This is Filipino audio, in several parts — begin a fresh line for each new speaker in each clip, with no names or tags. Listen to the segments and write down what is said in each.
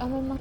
Ama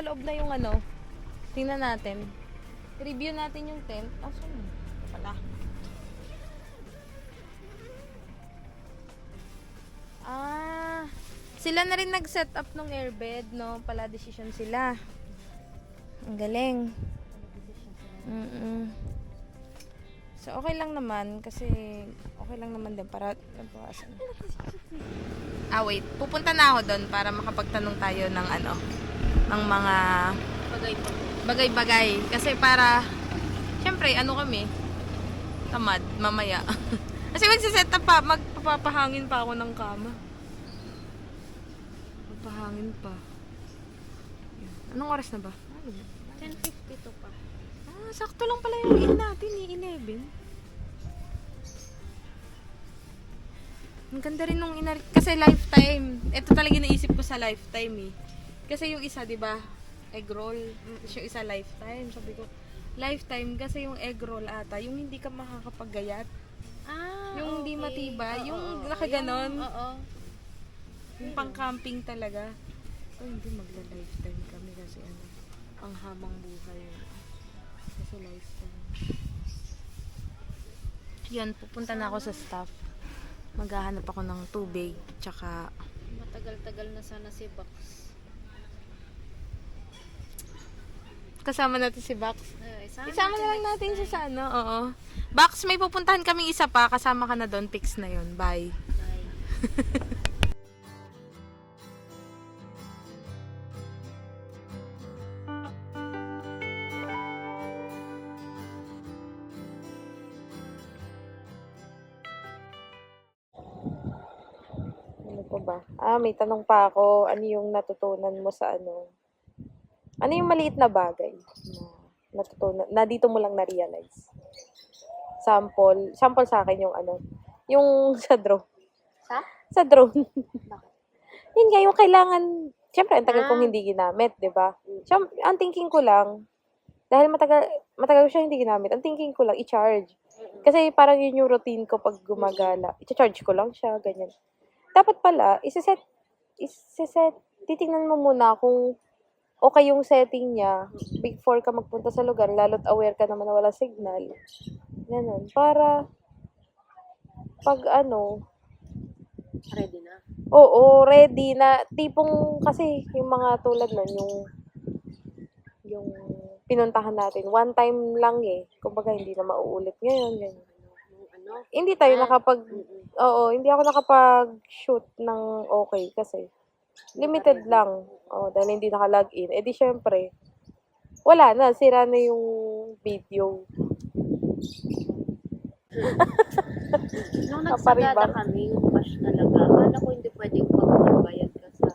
nasa loob na yung ano. Tingnan natin. Review natin yung tent. Ah, saan? Wala. Ah, sila na rin nag-set up ng airbed, no? Pala decision sila. Ang galing. Mm So, okay lang naman kasi okay lang naman din para nabawasan. ah, wait. Pupunta na ako doon para makapagtanong tayo ng ano, ng mga bagay-bagay. Kasi para, syempre, ano kami, tamad, mamaya. Kasi magsiset up pa, magpapahangin pa ako ng kama. Magpahangin pa. Yan. Anong oras na ba? Ano ba?
10.52 pa.
Ah, sakto lang pala yung in natin eh, 11. Ang ganda rin nung inarit. Kasi lifetime. Ito talaga naisip ko sa lifetime eh. Kasi yung isa, di ba, egg roll. Tapos yung isa lifetime. Sabi ko, lifetime kasi yung egg roll ata, yung hindi ka makakapaggayat.
Ah,
Yung hindi
okay.
matiba,
Oo,
yung
oo.
nakaganon.
Yung- Oo.
Yung pang-camping talaga. So, hindi magla-lifetime kami kasi ano, ang habang buhay. Kasi lifetime. Yun, pupunta na ako sa staff. Maghahanap ako ng tubig, tsaka
Matagal-tagal na sana si Box.
Kasama natin si Bax.
Eh, sana
Isama na lang natin siya sa ano, oo. Bax, may pupuntahan kaming isa pa, kasama ka na doon, fix na yun. Bye.
Bye.
Ano pa ba? Ah, may tanong pa ako. Ano yung natutunan mo sa ano? Ano yung maliit na bagay na natutunan, na dito mo lang na-realize? Sample. Sample sa akin yung ano. Yung sa drone.
Sa?
Sa drone. Yun nga, yung kailangan, syempre, ang tagal
Ah.
kong hindi ginamit, di ba? Siyem- ang thinking ko lang, dahil matagal, matagal ko siya hindi ginamit, ang thinking ko lang, i-charge. Kasi parang yun yung routine ko pag gumagala. I-charge ko lang siya, ganyan. Dapat pala, isiset, isiset, titingnan mo muna kung okay yung setting niya before ka magpunta sa lugar, lalo't aware ka naman na wala signal. Ganun. Para, pag ano,
Ready na.
Oo, ready na. Tipong kasi yung mga tulad nun, yung yung pinuntahan natin. One time lang eh. Kumbaga, hindi na mauulit ngayon. Ganyan.
Ano?
Hindi tayo
Ah,
nakapag... Oo, hindi ako nakapag-shoot ng okay kasi limited lang. Oo, dahil hindi naka-login. Eh di syempre, wala na. Sira na yung video.
Nung nagsagada kami, yung cash talaga, akala ko hindi pwedeng pagbayad ka sa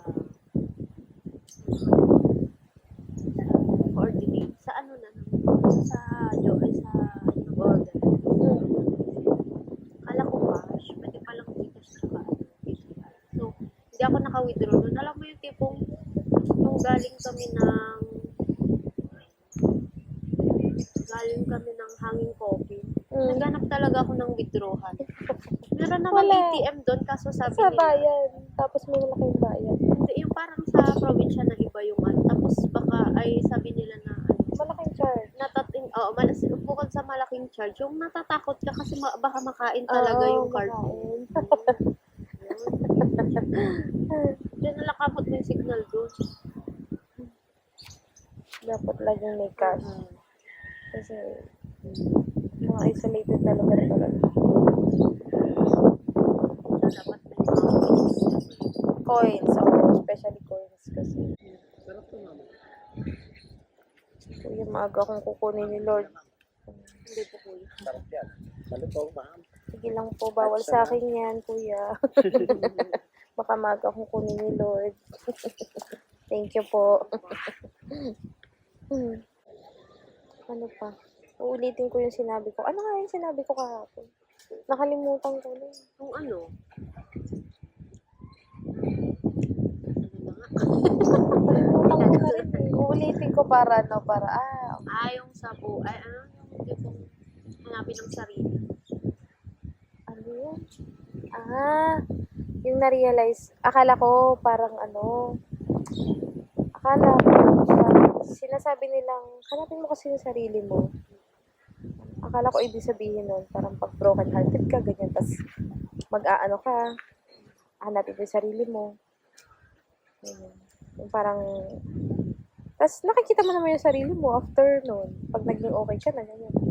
coordinate. Sa ano na naman? Sa, ay, sa order. Akala ko cash, pwede palang Gcash tsaka ano, PCI. So, hindi ako naka-withdraw nun. Alam mo yung tipong, nung galing kami ng galing kami ng hanging coffee.
Mm.
Naghanap talaga ako ng withdrawal. Meron naman
Wala.
ATM doon, kaso sabi
Sa
nila,
bayan. Tapos may malaking bayan.
hindi, yung parang sa probinsya na iba yung ano. Tapos baka, ay sabi nila na, ano,
Malaking charge.
natating, oo, malas, bukod sa malaking charge, yung natatakot ka kasi ma- baka makain talaga
Oo,
yung card
makain.
Diyan nalakamot mo yung signal doon.
Dapat laging may cash.
Mm.
Kasi mga isolated na lugar talaga.
So, dapat may coins.
Oh, especially coins kasi. Kuya, maaga akong kukunin ni Lord.
Hindi po kuya.
Sarap yan. Malutong, ma'am.
Sige lang po, bawal sa akin yan, kuya. Baka maaga akong kunin ni Lord. Thank you po. Hmm. ano pa? Uulitin ko yung sinabi ko. Ano nga yung sinabi ko kahapon? Nakalimutan ko na.
Yung ano? Ano?
Nakalimutan ko na rin. eh. Uulitin ko para, no, para, ah,
Ah, yung sabu, ay ano, yung tipong hanapin ng sarili.
Ah, yung na-realize, akala ko parang ano, akala ko, parang sinasabi nilang, hanapin mo kasi yung sarili mo. Akala ko ibig sabihin nun, parang pag broken hearted ka, ganyan, tas mag-aano ka, hanapin mo yung sarili mo. Yung parang, tas nakikita mo naman yung sarili mo after nun, pag naging okay ka na, ganyan.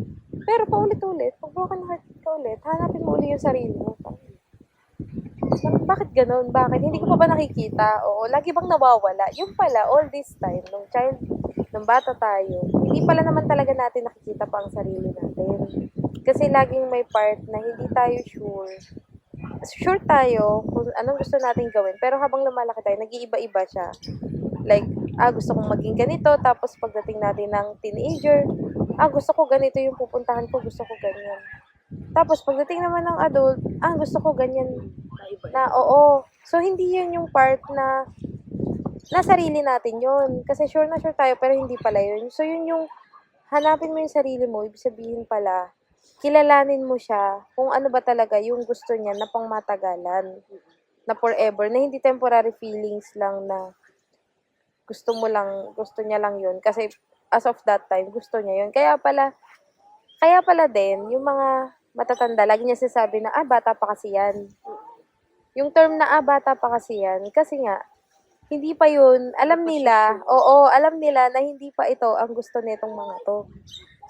Pero paulit-ulit, pag broken hearted ka ulit, hanapin mo ulit yung sarili mo. Bakit ganun? Bakit? Hindi ko pa ba nakikita? Oo, lagi bang nawawala? Yung pala, all this time, nung child, nung bata tayo, hindi pala naman talaga natin nakikita pa ang sarili natin. Kasi laging may part na hindi tayo sure. Sure tayo kung anong gusto natin gawin. Pero habang lumalaki tayo, nag-iiba-iba siya. Like, ah, gusto kong maging ganito. Tapos pagdating natin ng teenager, ah, gusto ko ganito yung pupuntahan ko. Gusto ko ganyan. Tapos pagdating naman ng adult, ah, gusto ko ganyan na oo. So, hindi yun yung part na na sarili natin yun. Kasi sure na sure tayo, pero hindi pala yun. So, yun yung hanapin mo yung sarili mo, ibig sabihin pala, kilalanin mo siya kung ano ba talaga yung gusto niya na pang matagalan. Na forever, na hindi temporary feelings lang na gusto mo lang, gusto niya lang yun. Kasi as of that time, gusto niya yun. Kaya pala, kaya pala din, yung mga matatanda, lagi niya sasabi na, ah, bata pa kasi yan. Yung term na, ah, bata pa kasi yan, kasi nga, hindi pa yun, alam nila, oo, alam nila na hindi pa ito ang gusto nitong mga to.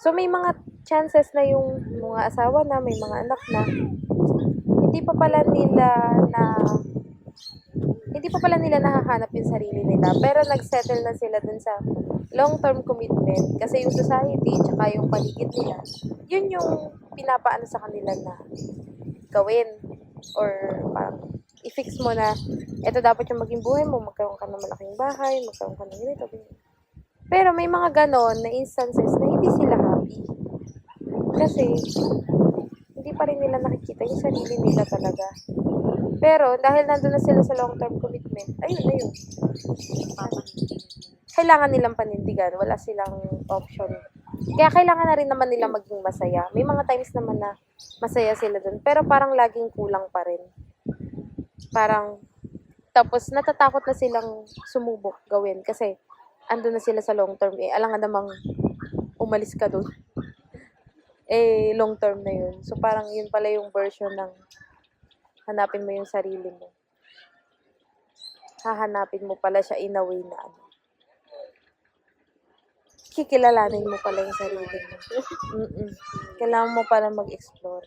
So, may mga chances na yung mga asawa na, may mga anak na, hindi pa pala nila na, hindi pa pala nila nahahanap yung sarili nila, pero nagsettle na sila dun sa long-term commitment kasi yung society tsaka yung paligid nila, yun yung pinapaano sa kanila na gawin or parang i-fix mo na ito dapat yung maging buhay mo, magkaroon ka ng malaking bahay, magkaroon ka ng ganito, ganyan. Pero may mga ganon na instances na hindi sila happy. Kasi hindi pa rin nila nakikita yung sarili nila talaga. Pero dahil nandun na sila sa long-term commitment, ayun na yun.
Papanindigan.
Kailangan nilang panindigan. Wala silang option. Kaya kailangan na rin naman nila maging masaya. May mga times naman na masaya sila dun. Pero parang laging kulang pa rin. Parang, tapos natatakot na silang sumubok gawin. Kasi, andun na sila sa long term. Eh, alangan namang umalis ka dun. eh, long term na yun. So, parang yun pala yung version ng hanapin mo yung sarili mo. Hahanapin mo pala siya in a way na ano. kikilalanin mo pala yung sarili mo. Mm-mm. Kailangan mo pala mag-explore.